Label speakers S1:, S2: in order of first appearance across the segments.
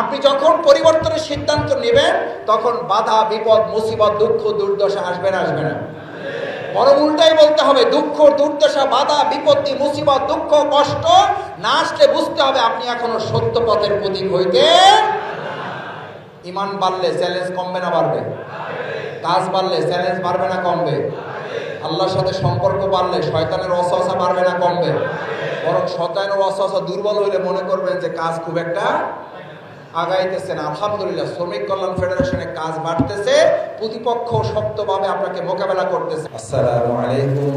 S1: আপনি যখন পরিবর্তনের সিদ্ধান্ত নেবেন, তখন বাধা, বিপদ, মুসিবত, দুঃখ, দুর্দশা আসবে না আসবে না। বরং উল্টাই বলতে হবে, দুঃখ, দুর্দশা, বাধা, বিপত্তি, মুসিবত, দুঃখ, কষ্ট না আসলে বুঝতে হবে আপনি এখনও সত্য পথের প্রতীক হইতে ইমান বাড়লে চ্যালেঞ্জ কমবে না বাড়বে? কাজ বাড়লে চ্যালেঞ্জ বাড়বে না কমবে? আল্লাহর সাথে সম্পর্ক বাড়লে শয়তানের অসহসা বাড়বে না কমবে? বরং শয়তানের অসহসা দুর্বল হইলে মনে করবেন যে কাজ খুব একটা আগাইতেছে না আলহামদুলিল্লাহ, শ্রমিক কল্যাণ ফেডারেশনের কাজ বাড়তেছে, প্রতিপক্ষ শক্তভাবে আপনাকে মোকাবেলা করতেছে। আসসালামু আলাইকুম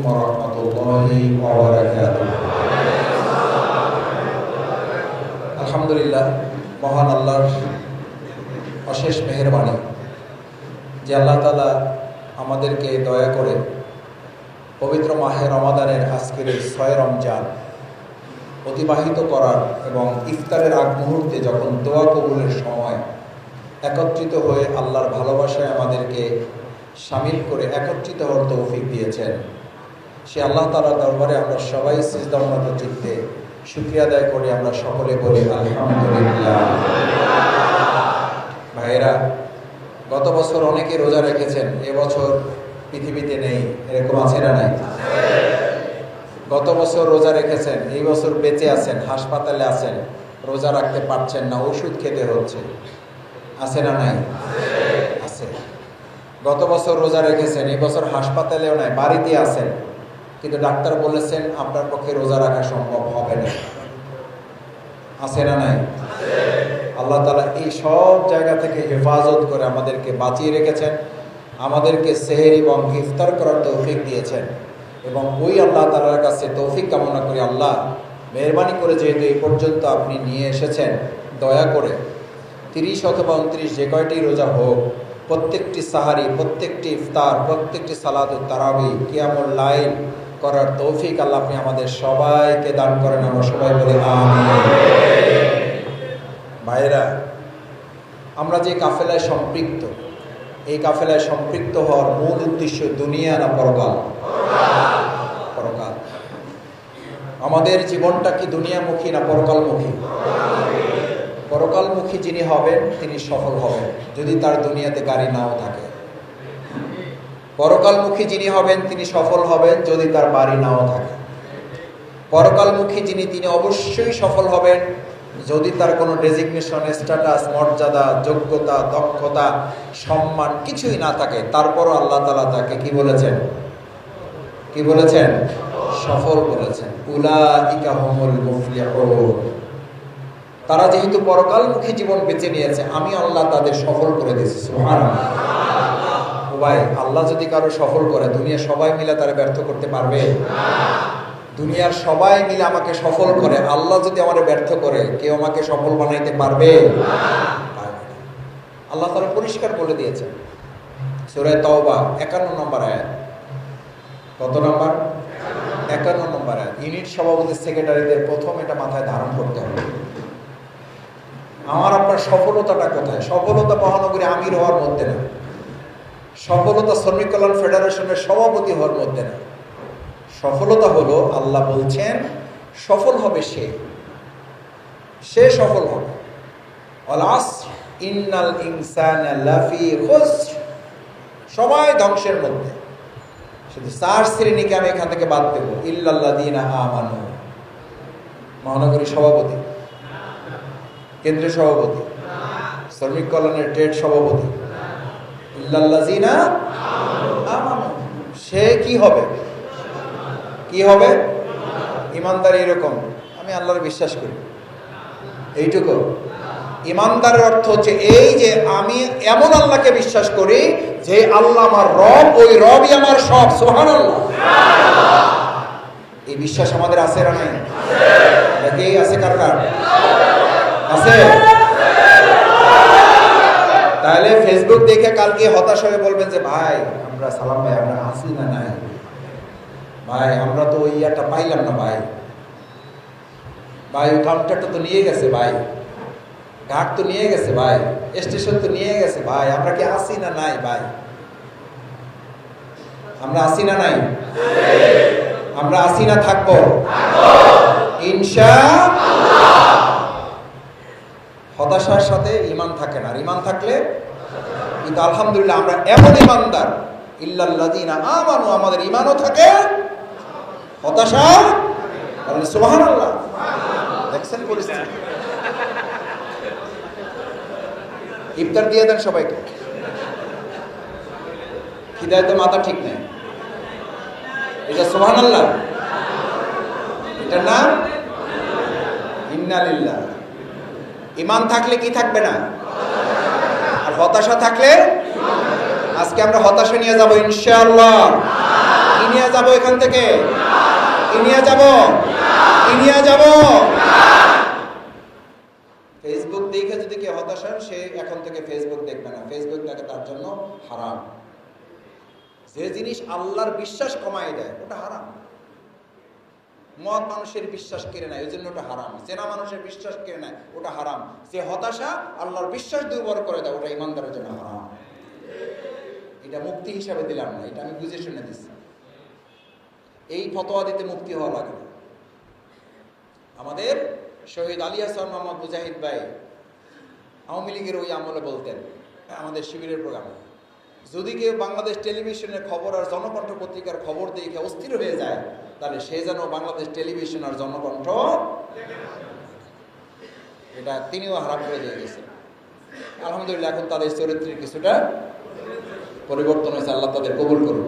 S1: আলহামদুলিল্লাহ, মহান আল্লাহর অশেষ মেহেরবানি। যে আল্লাহ তালা আমাদেরকে দয়া করে পবিত্র মাহে রমাদানের আজকের এই ছয় রমজান অতিবাহিত করার এবং ইফতারের আগ মুহূর্তে যখন দোয়া কবুলের সময় একত্রিত হয়ে আল্লাহর ভালোবাসায় আমাদেরকে সামিল করে একত্রিত হওয়ার তৌফিক দিয়েছেন। সে আল্লাহ তালার দরবারে আমরা সবাই সিজদাউন্নত চিত্তে শুক্রিয়া আদায় করে। আমরা সকলে বলি আলহামদুলিল্লাহ। ভাইয়েরা, গত বছর অনেকে রোজা রেখেছেন এবছর পৃথিবীতে নেই, এরকম আছে না নাই? বছর রোজা রেখেছেন, এই বছর বেঁচে আছেন, হাসপাতালে আছেন, রোজা রাখতে পারছেন না, ওষুধ খেতে হচ্ছে। আছে না নাই? আছে। গত বছর রোজা রেখেছেন, এই বছর হাসপাতালেও নাই, বাড়িতে আছেন। কিন্তু ডাক্তার বলেছেন, আপনার পক্ষে রোজা রাখা সম্ভব হবে না। আছে না নাই? আল্লাহ তালা এই সব জায়গা থেকে হেফাজত করে আমাদেরকে বাঁচিয়ে রেখেছেন, আমাদেরকে সেহের এবং ইফতার করার তৌফিক দিয়েছেন। এবং ওই আল্লাহ তালার কাছে তৌফিক কামনা করি। আল্লাহ, মেহরবানি করে যেহেতু এই পর্যন্ত আপনি নিয়ে এসেছেন, দয়া করে তিরিশ অথবা উনত্রিশ যে কয়টি রোজা হোক, প্রত্যেকটি সাহারি, প্রত্যেকটি ইফতার, প্রত্যেকটি সালাদ তারাবি, কিয়ামুল লাইল করার তৌফিক আল্লাহ আপনি আমাদের সবাইকে দান করেন। আমরা সবাই বলি ভাইরা আমরা যে কাফেলায় সম্পৃক্ত, এই কাফেলায় সম্পৃক্ত হওয়ার মূল উদ্দেশ্য দুনিয়া না পরকাল? আমাদের জীবনটা কি দুনিয়ামুখী না পরকালমুখী? পরকালমুখী যিনি হবেন, তিনি সফল হবেন, যদি তার দুনিয়াতে গাড়ি নাও থাকে। পরকালমুখী যিনি হবেন, তিনি সফল হবেন, যদি তার বাড়ি নাও থাকে। পরকালমুখী যিনি, তিনি অবশ্যই সফল হবেন, যদি তার কোনো ডেজিগনেশন, স্ট্যাটাস, মর্যাদা, যোগ্যতা, দক্ষতা, সম্মান কিছুই না থাকে, তারপরও আল্লাহ তালা তাকে কি বলেছেন? কি বলেছেন? সফল বলেছেন। তারা যেহেতু পরকালমুখী জীবন বেছে নিয়েছে, আমি আল্লাহ তাদের সফল করে দিয়েছি ভাই আল্লাহ যদি কারও সফল করে দুনিয়া সবাই মিলে তারা ব্যর্থ করতে পারবে? দুনিয়ার সবাই মিলে আমাকে সফল করে, আল্লাহ যদি আমার ব্যর্থ করে, কেউ আমাকে সফল বানাইতে পারবে? আল্লাহ তারা পরিষ্কার বলে দিয়েছেন সুরায় তওবা একান্ন নম্বর আয়াত। কত নম্বর? একান্ন নম্বর আয়াত। ইউনিট সভাপতি সেক্রেটারিদের প্রথম এটা মাথায় ধারণ করতে হবে। আমার আপনার সফলতাটা কোথায়? সফলতা মহানগরী আমির হওয়ার মধ্যে না। সফলতা শ্রমিক কল্যাণ ফেডারেশনের সভাপতি হওয়ার মধ্যে না। সফলতা হলো আল্লাহ বলছেন, সফল হবে সে। সে সফল হবে। ইন্নাল ইনসান সবাই ধ্বংসের মধ্যে। শুধু চার শ্রেণীকে আমি এখান থেকে বাদ দেবো। ইল্লাল্লাহ দিন আমানু। মহানগরী সভাপতি। কেন্দ্রীয় সভাপতি। শ্রমিক কল্যাণের ট্রেড সভাপতি। সে কি হবে? কি হবে? ইমানদার এরকম। আমি আল্লাহর বিশ্বাস করি। এইটুকু। ইমানদারের অর্থ হচ্ছে এই যে আমি এমন আল্লাহকে বিশ্বাস করি যে আল্লাহ আমার রব, ওই রবই আমার সব সোহান এই বিশ্বাস আমাদের আছে না নাই? আছে কার কার? আছে? তাহলে ফেসবুক দেখে কালকে হতাশ হয়ে বলবেন যে, ভাই, আমরা সালাম ভাই, আমরা আসি না নাই? ভাই, আমরা তো ওই ইয়াটা পাইলাম না, ভাই। ভাই, ওই কাউন্টারটা তো নিয়ে গেছে, ভাই। ঘাট তো নিয়ে গেছে ভাই, স্টেশন তো নিয়ে গেছে ভাই, আমরা কি আসি না নাই ভাই? আমরা আসি না নাই? আমরা আসি না থাকব? ইনশা হতাশার সাথে ইমান থাকে না ইমান থাকলে কিন্তু আলহামদুলিল্লাহ আমরা এমন ইমানদার ইল্লাল্লাযিনা আমানু, আমাদের ইমানও থাকে হতাশা সুবহানাল্লাহ। দেখছেন পরিস্থিতি? ইফতার দিয়ে দেন সবাইকে। হৃদয়তে মাথা ঠিক নেই। এটা সুবহানাল্লাহ। এটার নাম ইন্নালিল্লাহ। ইমান থাকলে কি থাকবে না? আর হতাশা থাকলে? আজকে আমরা হতাশা নিয়ে যাব ইনশাআল্লাহ। কি নিয়ে যাব এখান থেকে? কি নিয়ে যাব? কি নিয়ে যাব ফেসবুক দেখে যদি কেউ হতাশ হন সে এখন থেকে ফেসবুক দেখবে না। ফেসবুক দেখে তার জন্য হারাম। যে জিনিস আল্লাহর বিশ্বাস কমায় দেয়, ওটা হারাম। মদ মানুষের বিশ্বাস কেড়ে নেয়, ওই জন্য ওটা হারাম। চেনা মানুষের বিশ্বাস কেড়ে নেয়, ওটা হারাম। যে হতাশা আল্লাহর বিশ্বাস দুর্বল করে দেয়, ওটা ইমানদারের জন্য হারাম। এটা মুক্তি হিসাবে দিলাম না, এটা আমি বুঝে শুনে দিচ্ছি এই ফতোয়া দিতে মুক্তি হওয়া লাগে আমাদের শহীদ আলী মোহাম্মদ মুজাহিদ ভাই আওয়ামী লীগের ওই আমলে বলতেন, আমাদের শিবিরের প্রোগ্রামে। যদি কেউ বাংলাদেশ টেলিভিশনের খবর আর জনকণ্ঠ পত্রিকার খবর দেখে অস্থির হয়ে যায়, তাহলে সে যেন বাংলাদেশ টেলিভিশন আর জনকণ্ঠ এটা তিনিও হারাম করে দিয়ে গেছেন। আলহামদুলিল্লাহ, এখন তাদের চরিত্রের কিছুটা পরিবর্তন হয়েছে। আল্লাহ তাদের কবুল করুন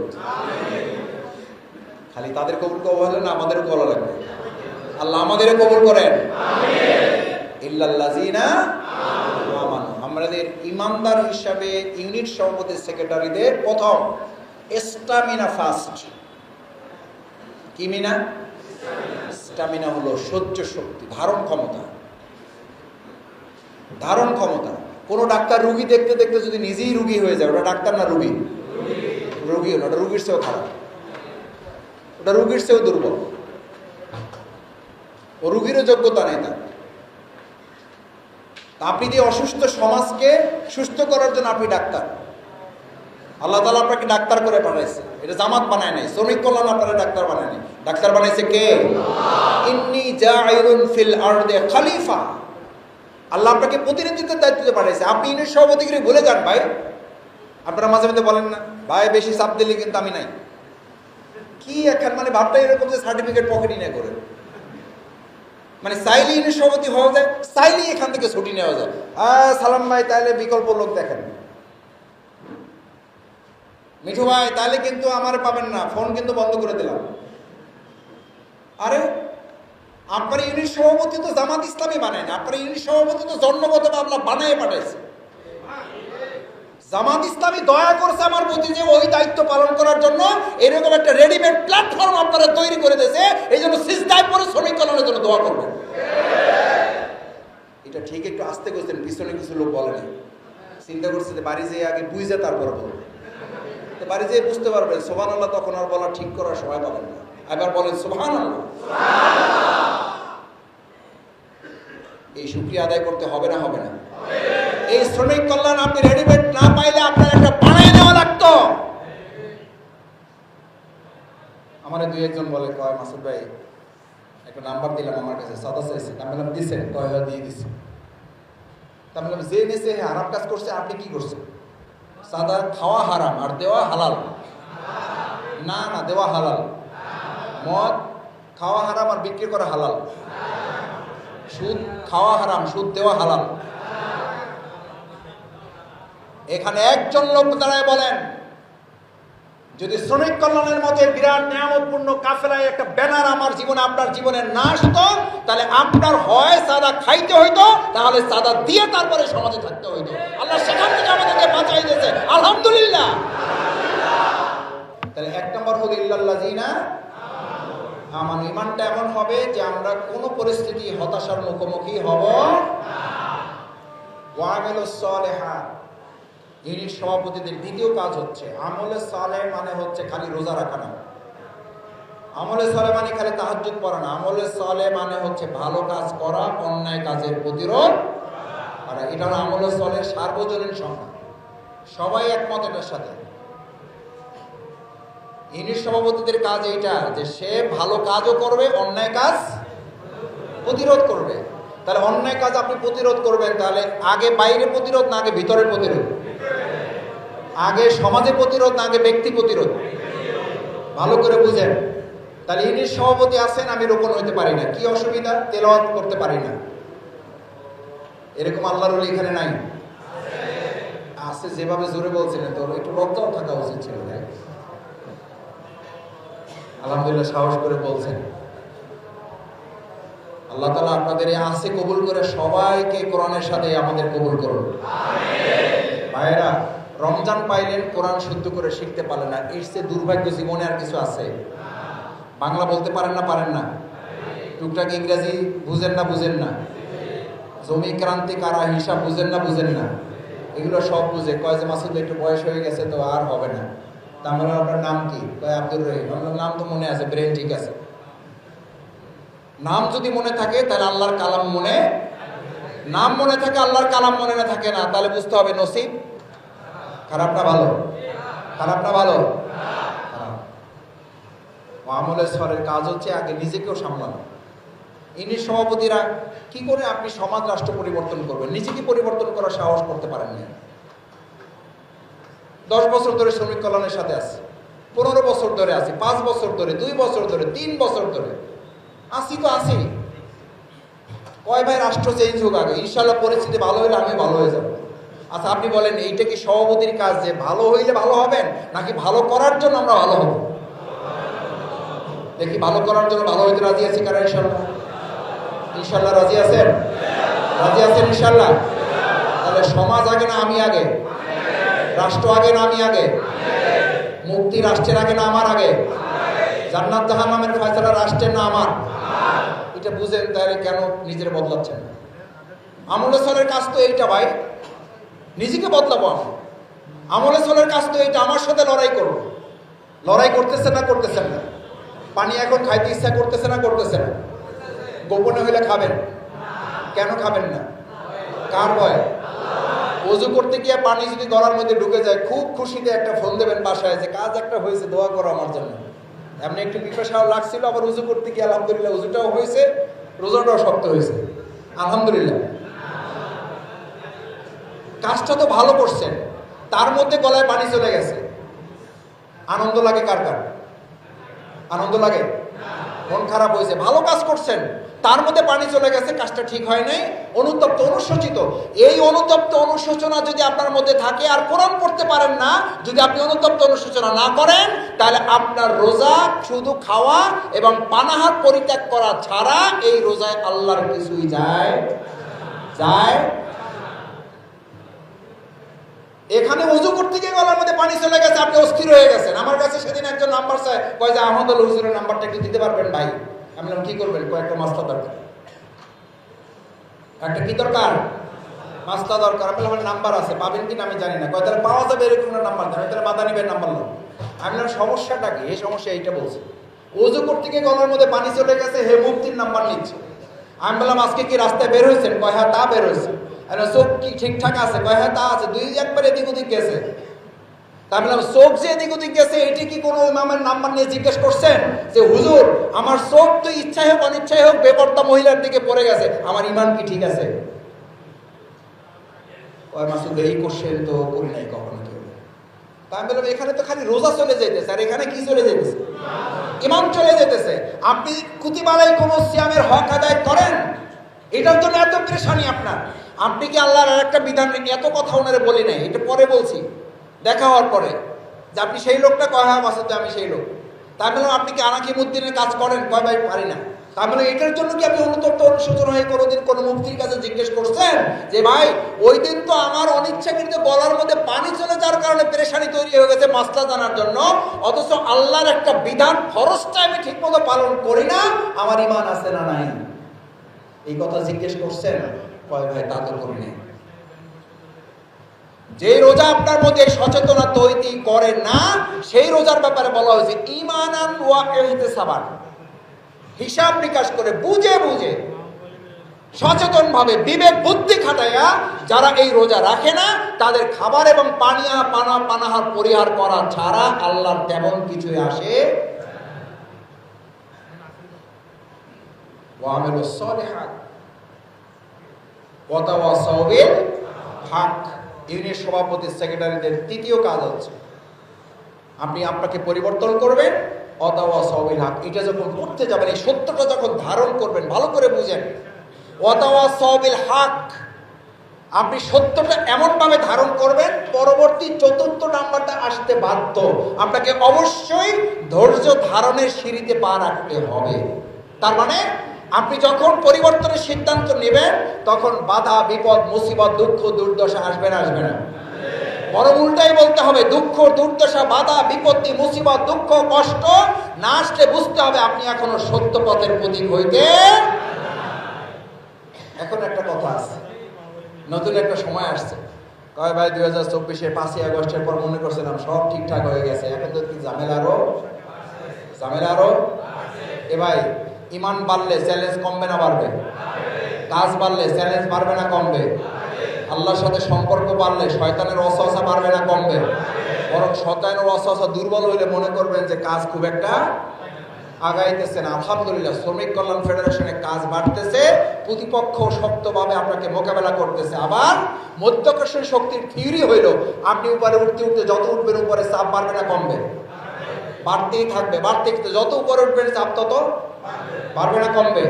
S1: খালি তাদের কবুল কবুল হলে না আমাদেরও করা লাগবে। আল্লাহ আমাদেরও কবুল করেন। আমাদের ইমানদার হিসাবে ইউনিট সভাপতি সেক্রেটারিদের প্রথম স্টামিনা ফার্স্ট। কি মিনা? স্টামিনা হলো সহ্য শক্তি, ধারণ ক্ষমতা। ধারণ ক্ষমতা। কোনো ডাক্তার রুগী দেখতে দেখতে যদি নিজেই রুগী হয়ে যায়, ওটা ডাক্তার না রুগী? রুগী হলো ওটা রুগীর চেয়েও খারাপ। ওটা রুগীর চেয়েও দুর্বল। ও রুগীরও যোগ্যতা নেই তার। আপনি যে অসুস্থ সমাজকে সুস্থ করার জন্য আপনি ডাক্তার। আল্লাহ তালা আপনাকে ডাক্তার করে পাঠাইছে এটা জামাত বানায় নাই, শ্রমিক কল্যাণ আপনারা ডাক্তার বানায় নাই। ডাক্তার বানাইছে কে? ইন্নি জাইরুন ফিল আরদে খলিফা। আল্লাহ আপনাকে প্রতিনিধিত্বের দায়িত্ব পাঠাইছে আপনি ইউনিট সভাপতিগিরি ভুলে যান ভাই। আপনারা মাঝে মাঝে বলেন না, ভাই, বেশি চাপ দিলে কিন্তু আমি নাই। কি এখন মানে ভাবটা এরকম যে সার্টিফিকেট পকেটই না করে মানে চাইলে ইউনিট সভাপতি হওয়া যায় চাইলেই এখান থেকে ছুটি নেওয়া যায়। আহ, সালাম ভাই, তাহলে বিকল্প লোক দেখেন। মিঠু ভাই, তাহলে কিন্তু আমার পাবেন না, ফোন কিন্তু বন্ধ করে দিলাম। আরে, আপনার ইউনিট সভাপতি তো জামাত ইসলামী বানায় না, আপনার ইউনিট সভাপতি তো জন্মগত আপনার বানায় পাঠাইছে। জামাত ইসলামী দয়া করছে আমার প্রতি যে ওই দায়িত্ব পালন করার জন্য, এরকম একটা রেডিমেড প্ল্যাটফর্ম আপনারা তৈরি করে দিয়েছে, এই জন্য সিজদায় পরে শ্রমিক কল্যাণের জন্য দোয়া করবেন। এটা ঠিক একটু আস্তে করছেন, পিছনে কিছু লোক বলেনি চিন্তা করছে যে বাড়ি যেয়ে আগে বুঝে তারপরে বলবে। তো বাড়ি যেয়ে বুঝতে পারবেন সোহান আল্লাহ তখন আর বলা ঠিক করার সময় পাবেন না। এবার বলেন সোহান আল্লাহ এই শুক্রিয়া আদায় করতে হবে না হবে না। এই শ্রমিক কল্যাণ আপনি রেডিমেড না পাইলে আপনার একটা বানিয়ে দেওয়া লাগতো। আমার দুই একজন বলে, কয়, মাসুদ ভাই, একটা নাম্বার দিলাম আমার কাছে সাদা চাইছে আমি বললাম দিছে, কয় দিয়ে দিছে। তা বললাম যে নিছে হারাম কাজ করছে, আপনি কি করছেন? সাদা খাওয়া হারাম, আর দেওয়া হালাল। না না, দেওয়া হালাল। মদ, খাওয়া হারাম আর বিক্রি করা হালাল। সুদ, খাওয়া হারাম, সুদ, দেওয়া হালাল। এখানে একজন লোক দাঁড়ায় বলেন, যদি শ্রমিক কল্যাণের মতো বিরাট নিয়ামতপূর্ণ কাফেলায় একটা ব্যানার আমার জীবনে, আপনার জীবনে না আসতো, তাহলে আপনার হয় সাদা খাইতে হইতো, তাহলে সাদা দিয়ে তারপরে সমাজে থাকতে হইতো। আল্লাহ সেখান থেকে আমাদেরকে বাঁচাই দিয়েছে। আলহামদুলিল্লাহ। তাহলে এক নম্বর হলো ইল্লাল্লাহ জিনা আমার ইমানটা এমন হবে যে আমরা কোনো পরিস্থিতি হতাশার মুখোমুখি হব ওয়ামিলুস সালেহাত। ইউনিট সভাপতিদের দ্বিতীয় কাজ হচ্ছে আমলে সালে মানে হচ্ছে খালি রোজা রাখা না। আমলে সালে মানে খালি তাহাজ্জুদ পড়া না। আমলে সালে মানে হচ্ছে ভালো কাজ করা, অন্যায় কাজের প্রতিরোধ আর এটা হলো আমলে সালের সার্বজনীন সংখ্যা। সবাই একমত এটার সাথে? ইউনিট সভাপতিদের কাজ এইটা যে সে ভালো কাজও করবে, অন্যায় কাজ প্রতিরোধ করবে। তাহলে অন্যায় কাজ আপনি প্রতিরোধ করবেন, তাহলে আগে বাইরে প্রতিরোধ না আগে ভিতরে প্রতিরোধ? আগে সমাজে প্রতিরোধ, না আগে ব্যক্তি প্রতিরোধ? ভালো করে বুঝেন। তাহলে ইনি সভাপতি আছেন, আমি রোপণ হইতে পারি না। কি অসুবিধা? তেলাওয়াত করতে পারি না। এরকম আল্লাহর এখানে নাই। আছে, যেভাবে জোরে বলছিলেন তোর একটু লজ্জাও থাকা উচিত ছিল ভাই আলহামদুলিল্লাহ, সাহস করে বলছেন। আল্লাহ তালা আপনাদের এই আসে কবুল করে সবাইকে কোরআনের সাথে আমাদের কবুল করুন। ভাইয়েরা রমজান পাইলেন কোরআন শুদ্ধ করে শিখতে পারলেন না। এর চেয়ে দুর্ভাগ্য জীবনে আর কিছু আছে। বাংলা বলতে পারেন না পারেন না? টুকটাক ইংরেজি বুঝেন না বুঝেন না? জমি ক্রান্তি কারা হিসাব বুঝেন না বুঝেন না? এগুলো সব বুঝে। কয় যে মাসুদ একটু বয়স হয়ে গেছে তো আর হবে না। তা আমরা আপনার নাম কি? কয় আব্দুর রহিম। আমার নাম তো মনে আছে, ব্রেন ঠিক আছে। নাম যদি মনে থাকে, তাহলে আল্লাহর কালাম মনে নাম মনে থাকে, আল্লাহর কালাম মনে না থাকে না। তাহলে বুঝতে হবে নসিব। খারাপ না ভালো? খারাপ। না ভালো আমলের স্বরের কাজ হচ্ছে আগে নিজেকেও সামলানো। ইনি সভাপতিরা কি করে আপনি সমাজ রাষ্ট্র পরিবর্তন করবেন? নিজেকে পরিবর্তন করার সাহস করতে পারেন না দশ বছর ধরে শ্রমিক কল্যাণের সাথে আছি। পনেরো বছর ধরে আছি, পাঁচ বছর ধরে, দুই বছর ধরে, তিন বছর ধরে। আসি তো আসি কয় ভাই রাষ্ট্র চেঞ্জ হোক আগে। ইনশাল্লাহ পরিস্থিতি ভালো হলে আমি ভালো হয়ে যাব। আচ্ছা আপনি বলেন, এইটা কি সভাপতির কাজ যে ভালো হইলে ভালো হবেন, নাকি ভালো করার জন্য আমরা ভালো হব? দেখি, ভালো করার জন্য ভালো হইতে রাজি আছি কারা ইনশাল্লাহ ইনশাল্লাহ রাজি আছেন? রাজি আছেন ইনশাল্লাহ তাহলে সমাজ আগে না আমি আগে? রাষ্ট্র আগে না আমি আগে? মুক্তি রাষ্ট্রের আগে না আমার আগে? জান্নাত জাহান্নামের ফয়সালা রাষ্ট্রের না আমার? এটা বুঝেন, তাহলে কেন নিজের বদলাচ্ছেন না? আমলে সলের কাজ তো এইটা ভাই। নিজেকে বদলাবো আমি। আমলে সলের কাজ তো এইটা আমার সাথে লড়াই করব। লড়াই করতেছে না করতেছেন না। পানি এখন খাইতে ইচ্ছা করতেছে না করতেছে না। গোপনে হইলে খাবেন। কেন খাবেন না? কার ভয়? অজু করতে গিয়ে পানি যদি গলার মধ্যে ঢুকে যায়, খুব খুশিতে একটা ফোন দেবেন বাসায় যে, কাজ একটা হয়েছে, দোয়া করো আমার জন্য। এমনি একটু পিপাসাও লাগছিল, আবার উজু করতে গিয়ে আলহামদুলিল্লাহ উজুটাও হয়েছে, রোজাটাও শক্ত হয়েছে। আলহামদুলিল্লাহ। কাজটা তো ভালো করছেন, তার মধ্যে গলায় পানি চলে গেছে। আনন্দ লাগে কার কার? আনন্দ লাগে? মন খারাপ হয়েছে। ভালো কাজ করছেন, তার মধ্যে পানি চলে গেছে, কাজটা ঠিক হয় নাই। অনুতপ্ত, অনুশোচিত। এই অনুতপ্ত, অনুশোচনা যদি আপনার মধ্যে থাকে আর কোরআন পড়তে পারেন না, যদি আপনি অনুতপ্ত, অনুশোচনা না করেন, তাহলে আপনার রোজা, শুধু খাওয়া এবং পানাহার পরিত্যাগ করা ছাড়া এই রোজায় আল্লাহর কিছুই যায় যায় এখানে উজু করতে গিয়ে গলার মধ্যে পানি চলে গেছে, আপনি অস্থির হয়ে গেছেন। আমার কাছে সেদিন একজন নাম্বার চায়, কয় যে আহমদুল হুজুরের নাম্বারটা একটু দিতে পারবেন ভাই? আমি বললাম, কি করবেন? কয়েকটা মাস্তা দরকার। একটা কি দরকার? মাস্তা দরকার। আমি বললাম নাম্বার আছে, পাবেন কিনা আমি জানি না। কয়, তাহলে পাওয়া যাবে এরকম নাম্বার দেন তাহলে মাদানি ভাইয়ের নাম্বার নাও আমি বললাম, সমস্যাটা কি? এই সমস্যা এইটা বলছে। উজু করতে গিয়ে গলার মধ্যে পানি চলে গেছে, হে মুক্তির নাম্বার নিচ্ছে। আমি বললাম, আজকে কি রাস্তায় বের হয়েছেন? কয় হ্যাঁ তা বের হয়েছে। আরে চোখ কি ঠিকঠাক আছে? কয় হ্যাঁ তা আছে। দুই, একবার এদিক ওদিক গেছে। তা বললাম, চোখ যে এদিক ওদিক গেছে, এটি কি কোনো ইমামের নাম্বার নিয়ে জিজ্ঞেস করছেন? যে, হুজুর, আমার চোখ তো ইচ্ছাই হোক, অনিচ্ছাই হোক, বেপর্দা মহিলার দিকে পড়ে গেছে। আমার ইমান কি ঠিক আছে? ওই মাসুদ, এই কোশ্চেন তো করি নাই কখনো কেউ। তা আমি বললাম, এখানে তো খালি রোজা চলে যেতেছে আর এখানে কি চলে যেতেছে ইমাম চলে যেতেছে আপনি কুতিবালাই কোনো সিয়ামের হক আদায় করেন? এটার জন্য এত পরেশানি আপনার। আপনি কি আল্লাহর আর একটা বিধান এত কথা ওনারে বলি নাই? এটা পরে বলছি। দেখা হওয়ার পরে। যে আপনি সেই লোকটা কয় হ্যাঁ মাসুদ আমি সেই লোক। তাই বললাম আপনি কি আনাকিমুদ্দিনের কাজ করেন? কয়, ভাই, পারি না। তার মানে এটার জন্য কি আপনি অনুতপ্ত অনুশোচন হয়ে কোনোদিন কোনো মুক্তির কাছে জিজ্ঞেস করছেন? যে, ভাই, ওই দিন তো আমার অনিচ্ছাকৃত গলার মধ্যে পানি চলে যাওয়ার কারণে পেরেশানি তৈরি হয়ে গেছে মাসলা জানার জন্য। অথচ আল্লাহর একটা বিধান ফরজটা আমি ঠিকমতো পালন করি না। আমার ইমান আছে না নাই? এই কথা জিজ্ঞেস করছেন, কয়, ভাই, তা তো করি যে রোজা আপনার মধ্যে সচেতনতা তৈরি করে না, সেই রোজার ব্যাপারে বলা হয়েছে ইমানান ইহতিসাবান। হিসাব নিকাশ করে বুঝে বুঝে সচেতন ভাবে বিবেক, বুদ্ধি খাটাইয়া যারা এই রোজা রাখে না, তাদের খাবার এবং পানিয়া, পানা, পানাহার পরিহার করা ছাড়া আল্লাহর তেমন কিছুই আসে ওয়ামিলুস সালিহাত। ওয়াতাওয়া সাওবিল হক সভাপতি সেক্রেটারিদের তৃতীয় কাজ হচ্ছে, আপনি আপনাকে পরিবর্তন করবেন অতাওয়া সাওবিল হক। এটা যখন করতে যাবেন এই সত্যটা যখন ধারণ করবেন, ভালো করে বুঝেন। অতাওয়া সাওবিল হক, আপনি সত্যটা এমনভাবে ধারণ করবেন, পরবর্তী চতুর্থ নাম্বারটা আসতে বাধ্য। আপনাকে অবশ্যই ধৈর্য ধারণের সিঁড়িতে পা রাখতে হবে। তার মানে আপনি যখন পরিবর্তনের সিদ্ধান্ত নেবেন, তখন বাধা, বিপদ, মুসিবত, দুঃখ, দুর্দশা আসবে না আসবে না। বরং উল্টাই বলতে হবে, দুঃখ, দুর্দশা, বাধা, বিপত্তি, মুসিবত, দুঃখ, কষ্ট না আসলে বুঝতে হবে আপনি এখনও সত্য পথের প্রতীক হইতে এখন একটা কথা আছে। নতুন একটা সময় আসছে। কয় ভাই, দুই হাজার চব্বিশে পাঁচই আগস্টের পর মনে করছিলাম সব ঠিকঠাক হয়ে গেছে। এখন তো কি ঝামেলা আরও ঝামেলা এ ভাই ইমান বাড়লে চ্যালেঞ্জ কমবে না বাড়বে? কাজ বাড়লে চ্যালেঞ্জ বাড়বে না কমবে? আল্লাহর সাথে সম্পর্ক বাড়লে শয়তানের অসহসা বাড়বে না কমবে? বরং শয়তানের অসহসা দুর্বল হইলে মনে করবেন যে কাজ খুব একটা আগাইতেছে না। আলহামদুলিল্লাহ, শ্রমিক কল্যাণ ফেডারেশনে কাজ বাড়তেছে, প্রতিপক্ষ শক্তভাবে আপনাকে মোকাবেলা করতেছে। আবার মধ্যাকর্ষণ শক্তির থিওরি হইল, আপনি উপরে উঠতে উঠতে যত উঠবেন উপরে চাপ বাড়বে না, কমবে। বাড়তেই থাকবে। বাড়তে যত উপরে উঠবেন চাপ তত বাড়বে না কমবে?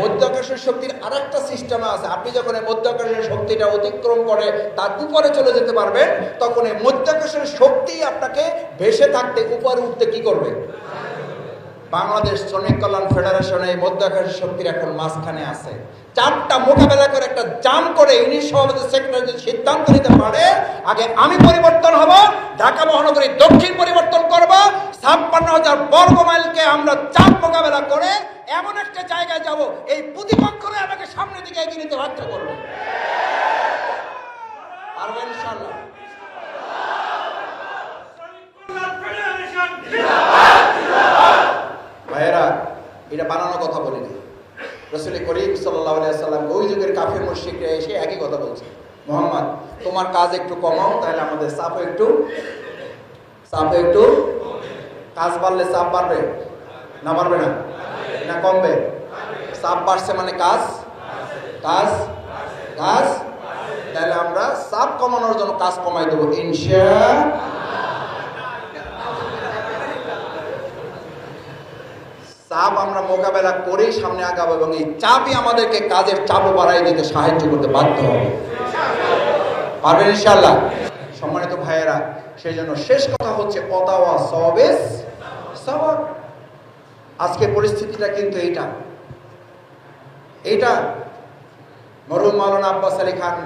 S1: মধ্যাকর্ষণ শক্তির আর একটা সিস্টেম আছে। আপনি যখন এই মধ্যাকর্ষণ শক্তিটা অতিক্রম করে তার উপরে চলে যেতে পারবেন, তখন এই মধ্যাকর্ষণ শক্তি আপনাকে ভেসে থাকতে, উপরে উঠতে কি করবে? বাংলাদেশ শ্রমিক কল্যাণ ফেডারেশন এই মধ্যাকর্ষণ শক্তির এখন মাঝখানে আছে। চারটা মোকাবেলা করে একটা জাম করে ইউনিট সভাপতি সেক্রেটারি যদি সিদ্ধান্ত নিতে পারে, আগে আমি পরিবর্তন হব, ঢাকা মহানগরী দক্ষিণ পরিবর্তন করব, ছাপ্পান্ন হাজার বর্গ মাইলকে আমরা চাপ মোকাবেলা করে এমন একটা জায়গায় যাব, এই প্রতিপক্ষরে আমাকে সামনের দিকে এগিয়ে নিতে বাধ্য করব। পারবেন ইনশাল্লাহ ভাইয়েরা, এটা বানানো কথা বলিনি। রসুল করিম সাল্লাহ সাল্লাম ওই যুগের কাফের মুশিকরা এসে একই কথা বলছে। মোহাম্মদ, তোমার কাজ একটু কমাও, তাহলে আমাদের চাপও একটু চাপও একটু, কাজ বাড়লে চাপ বাড়বে না বাড়বে না? না কমবে? চাপ বাড়ছে মানে কাজ কাজ কাজ, তাহলে আমরা চাপ কমানোর জন্য কাজ কমাই দেবো, ইনশা চাপ আমরা মোকাবেলা করেই সামনে আগাবো এবং এই চাপই আমাদেরকে কাজের চাপও বাড়াই দিতে সাহায্য করতে বাধ্য হবে। পারবেন ইনশাল্লাহ সম্মানিত ভাইয়েরা, সেই জন্য শেষ কথা হচ্ছে অতাওয়া সবেস সবর আজকে পরিস্থিতিটা কিন্তু এইটা। এইটা মরুম মাওলানা আব্বাস আলী খান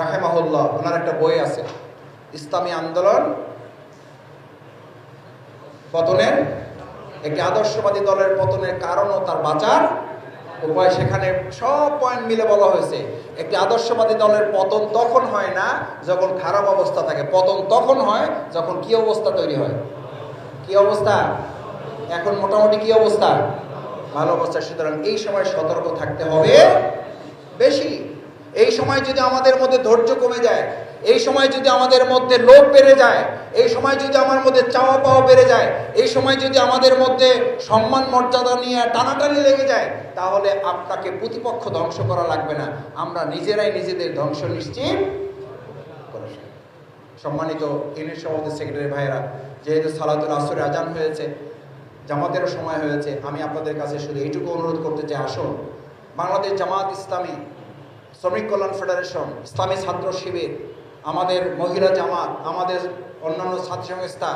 S1: রাহেমাহুল্লাহ, ওনার একটা বই আছে, ইসলামী আন্দোলন পতনের একটি আদর্শবাদী দলের পতনের কারণ ও তার বাঁচার উপায় সেখানে সব পয়েন্ট মিলে বলা হয়েছে। একটি আদর্শবাদী দলের পতন তখন হয় না যখন খারাপ অবস্থা থাকে। পতন তখন হয় যখন কি অবস্থা তৈরি হয়? কি অবস্থা? এখন মোটামুটি কি অবস্থা? ভালো অবস্থা। সুতরাং এই সময় সতর্ক থাকতে হবে। বেশি এই সময় যদি আমাদের মধ্যে ধৈর্য কমে যায়, এই সময় যদি আমাদের মধ্যে লোভ বেড়ে যায়, এই সময় যদি আমার মধ্যে চাওয়া পাওয়া বেড়ে যায়, এই সময় যদি আমাদের মধ্যে সম্মান মর্যাদা নিয়ে টানাটানি লেগে যায়, তাহলে আপনাকে প্রতিপক্ষ ধ্বংস করা লাগবে না। আমরা নিজেরাই নিজেদের ধ্বংস নিশ্চিত করে সম্মানিত ইউনিট সভাপতি সেক্রেটারি ভাইয়েরা, যেহেতু সালাতুল আসরে আজান হয়েছে, জামাতেরও সময় হয়েছে, আমি আপনাদের কাছে শুধু এইটুকু অনুরোধ করতে চাই, আসুন, বাংলাদেশ জামাত ইসলামী শ্রমিক কল্যাণ ফেডারেশন, ইসলামী ছাত্র শিবির, আমাদের মহিলা জামাত, আমাদের অন্যান্য ছাত্র সংস্থা,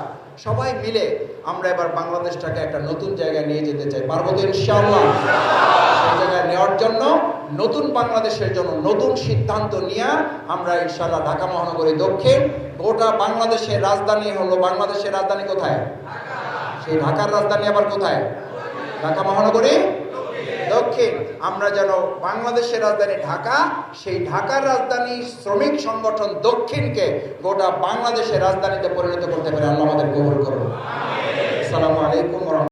S1: সবাই মিলে আমরা এবার বাংলাদেশটাকে একটা নতুন জায়গায় নিয়ে যেতে চাই। পারব তো ইনশাআল্লাহ। সেই জায়গায় নেওয়ার জন্য, নতুন বাংলাদেশের জন্য নতুন সিদ্ধান্ত নিয়ে আমরা ইনশাআল্লাহ ঢাকা মহানগরী দক্ষিণ, গোটা বাংলাদেশের রাজধানী হলো বাংলাদেশের রাজধানী কোথায়? সেই ঢাকার রাজধানী আবার কোথায়? ঢাকা মহানগরী দক্ষিণ। আমরা যেন বাংলাদেশের রাজধানী ঢাকা, সেই ঢাকার রাজধানী শ্রমিক সংগঠন দক্ষিণকে গোটা বাংলাদেশের রাজধানীতে পরিণত করতে পারে আল্লাহ আমাদের কবুল করুন আসসালামু আলাইকুম।